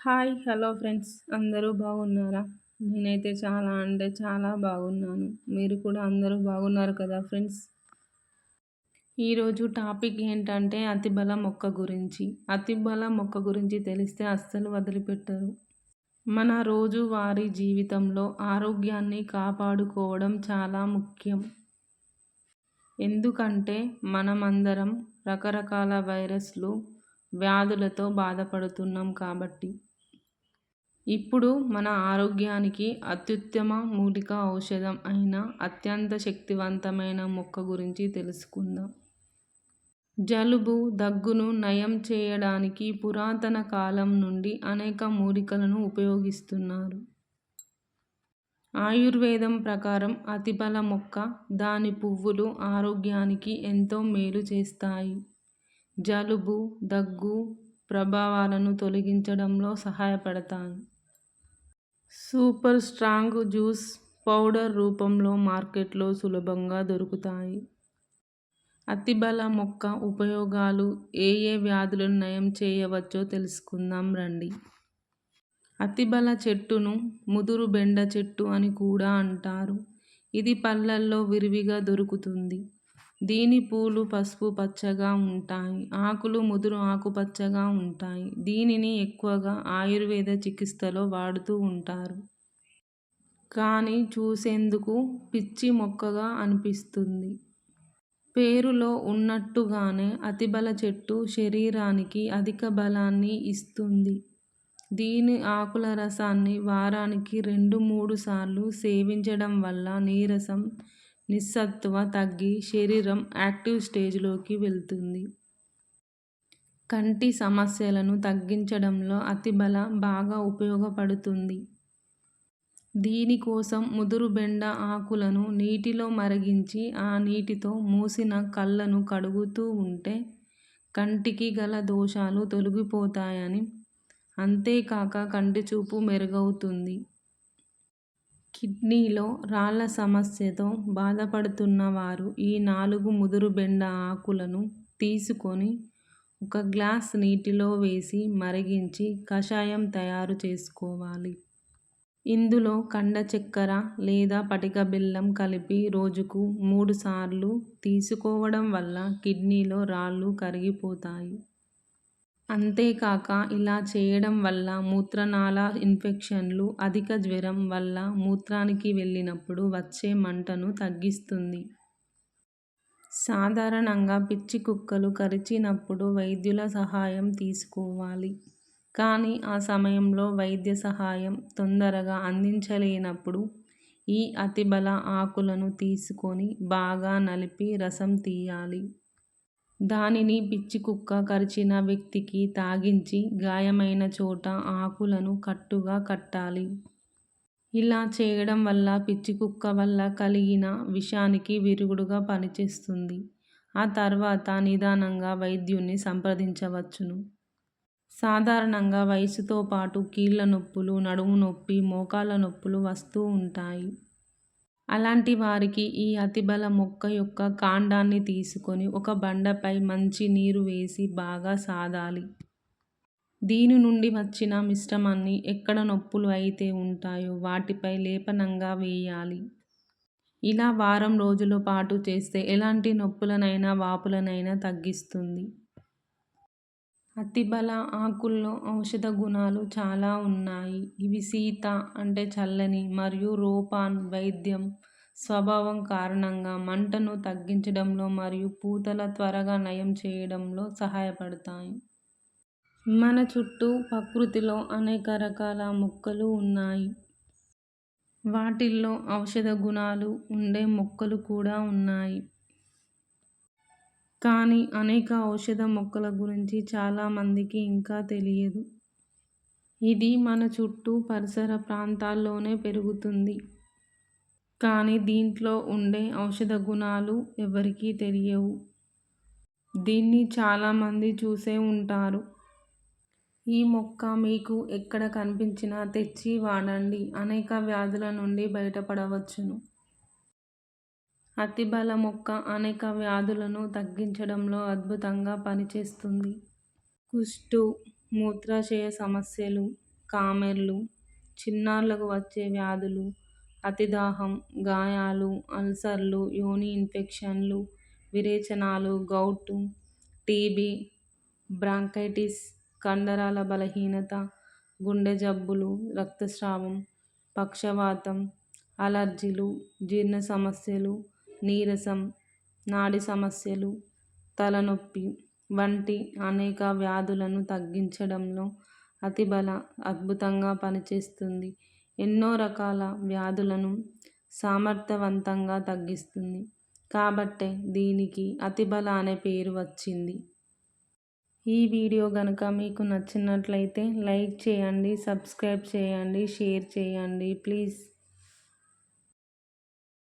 Hi hello friends. అందరూ బాగున్నారా? నేనైతే చాలా అంటే చాలా బాగున్నాను. మీరు కూడా అందరూ బాగున్నారు కదా ఫ్రెండ్స్? ఈరోజు టాపిక్ ఏంటంటే అతిబల మొక్క గురించి. అతిబల మొక్క గురించి తెలిస్తే అస్సలు వదిలిపెట్టరు. మన రోజువారీ జీవితంలో ఆరోగ్యాన్ని కాపాడుకోవడం చాలా ముఖ్యం. ఎందుకంటే మనమందరం రకరకాల వైరస్లు వ్యాధులతో బాధపడుతున్నాం కాబట్టి. ఇప్పుడు మన ఆరోగ్యానికి అత్యుత్తమ మూలిక ఔషధం అయిన అత్యంత శక్తివంతమైన మొక్క గురించి తెలుసుకుందాం. జలుబు దగ్గును నయం చేయడానికి పురాతన కాలం నుండి అనేక మూలికలను ఉపయోగిస్తున్నారు. ఆయుర్వేదం ప్రకారం అతిబల మొక్క దాని పువ్వులు ఆరోగ్యానికి ఎంతో మేలు చేస్తాయి. జలుబు దగ్గు ప్రభావాలను తొలగించడంలో సహాయపడతాయి. సూపర్ స్ట్రాంగ్ జ్యూస్ పౌడర్ రూపంలో మార్కెట్లో సులభంగా దొరుకుతాయి. అతిబల మొక్క ఉపయోగాలు ఏ ఏ వ్యాధులను నయం చేయవచ్చో తెలుసుకుందాం రండి. అతిబల చెట్టును ముదురు బెండ చెట్టు అని కూడా అంటారు. ఇది పళ్ళల్లో విరివిగా దొరుకుతుంది. దీని పూలు పసుపు పచ్చగా ఉంటాయి ఆకులు ముదురు ఆకుపచ్చగా ఉంటాయి. దీనిని ఎక్కువగా ఆయుర్వేద చికిత్సలో వాడుతూ ఉంటారు. కానీ చూసేందుకు పిచ్చి మొక్కగా అనిపిస్తుంది. పేరులో ఉన్నట్టుగానే అతిబల చెట్టు శరీరానికి అధిక బలాన్ని ఇస్తుంది. దీని ఆకుల రసాన్ని వారానికి రెండు మూడు సార్లు సేవించడం వల్ల నీరసం నిస్సత్వ తగ్గి శరీరం యాక్టివ్ స్టేజ్లోకి వెళ్తుంది. కంటి సమస్యలను తగ్గించడంలో అతిబల బాగా ఉపయోగపడుతుంది. దీనికోసం ముదురు బెండ ఆకులను నీటిలో మరిగించి ఆ నీటితో మూసిన కళ్ళను కడుగుతూ ఉంటే కంటికి గల దోషాలు తొలగిపోతాయని అంతేకాక కంటి చూపు మెరుగవుతుంది. కిడ్నీలో రాళ్ళ సమస్యతో బాధపడుతున్న వారు ఈ నాలుగు ముదురుబెండ ఆకులను తీసుకొని ఒక గ్లాస్ నీటిలో వేసి మరిగించి కషాయం తయారు చేసుకోవాలి. ఇందులో కండ చక్కెర లేదా పటిక బెల్లం కలిపి రోజుకు మూడు సార్లు తీసుకోవడం వల్ల కిడ్నీలో రాళ్ళు కరిగిపోతాయి. అంతేకాక ఇలా చేయడం వల్ల మూత్రనాళ ఇన్ఫెక్షన్లు అధిక జ్వరం వల్ల మూత్రానికి వెళ్ళినప్పుడు వచ్చే మంటను తగ్గిస్తుంది. సాధారణంగా పిచ్చి కుక్కలు కరిచినప్పుడు వైద్యుల సహాయం తీసుకోవాలి. కానీ ఆ సమయంలో వైద్య సహాయం తొందరగా అందించలేనప్పుడు ఈ అతిబల ఆకులను తీసుకొని బాగా నలిపి రసం తీయాలి. దానిని పిచ్చి కుక్క కరిచిన వ్యక్తికి తాగించి గాయమైన చోట ఆకులను కట్టుగా కట్టాలి. ఇలా చేయడం వల్ల పిచ్చి కుక్క వల్ల కలిగిన విషానికి విరుగుడుగా పనిచేస్తుంది. ఆ తర్వాత నిదానంగా వైద్యున్ని సంప్రదించవచ్చును. సాధారణంగా వయసుతో పాటు కీళ్ళ నొప్పులు నడుము నొప్పి మోకాళ్ళ నొప్పులు వస్తూ ఉంటాయి. అలాంటి వారికి ఈ అతిబల మొక్క యొక్క కాండాన్ని తీసుకొని ఒక బండపై మంచి నీరు వేసి బాగా సాదాలి. దీని నుండి వచ్చిన మిశ్రమాన్ని ఎక్కడ నొప్పులు అయితే ఉంటాయో వాటిపై లేపనంగా వేయాలి. ఇలా వారం రోజుల పాటు చేస్తే ఎలాంటి నొప్పులనైనా వాపులనైనా తగ్గిస్తుంది. అతిబల ఆకుల్లో ఔషధ గుణాలు చాలా ఉన్నాయి. ఇవి సీత అంటే చల్లని మరియు రోపాన్ వైద్యం స్వభావం కారణంగా మంటను తగ్గించడంలో మరియు పూతల త్వరగా నయం చేయడంలో సహాయపడతాయి. మన చుట్టూ ప్రకృతిలో అనేక రకాల మొక్కలు ఉన్నాయి. వాటిల్లో ఔషధ గుణాలు ఉండే మొక్కలు కూడా ఉన్నాయి. కానీ అనేక ఔషధ మొక్కల గురించి చాలామందికి ఇంకా తెలియదు. ఇది మన చుట్టూ పరిసర ప్రాంతాల్లోనే పెరుగుతుంది. కానీ దీంట్లో ఉండే ఔషధ గుణాలు ఎవరికీ తెలియవు. దీన్ని చాలామంది చూసే ఉంటారు. ఈ మొక్క మీకు ఎక్కడ కనిపించినా తెచ్చి వాడండి. అనేక వ్యాధుల నుండి బయటపడవచ్చును. అతిబల మొక్క అనేక వ్యాధులను తగ్గించడంలో అద్భుతంగా పనిచేస్తుంది. కుష్టు మూత్రాశయ సమస్యలు కామెర్లు చిన్నారులకు వచ్చే వ్యాధులు అతిదాహం గాయాలు అల్సర్లు యోని ఇన్ఫెక్షన్లు విరేచనాలు గౌటు టీబీ బ్రాంకైటిస్ కండరాల బలహీనత గుండె జబ్బులు రక్తస్రావం పక్షవాతం అలర్జీలు జీర్ణ సమస్యలు నీరసం నాడి సమస్యలు తలనొప్పి వంటి అనేక వ్యాధులను తగ్గించడంలో అతిబల అద్భుతంగా పనిచేస్తుంది. ఎన్నో రకాల వ్యాధులను సామర్థ్యవంతంగా తగ్గిస్తుంది. కాబట్టే దీనికి అతిబల అనే పేరు వచ్చింది. ఈ వీడియో కనుక మీకు నచ్చినట్లయితే లైక్ చేయండి సబ్స్క్రైబ్ చేయండి షేర్ చేయండి. ప్లీజ్.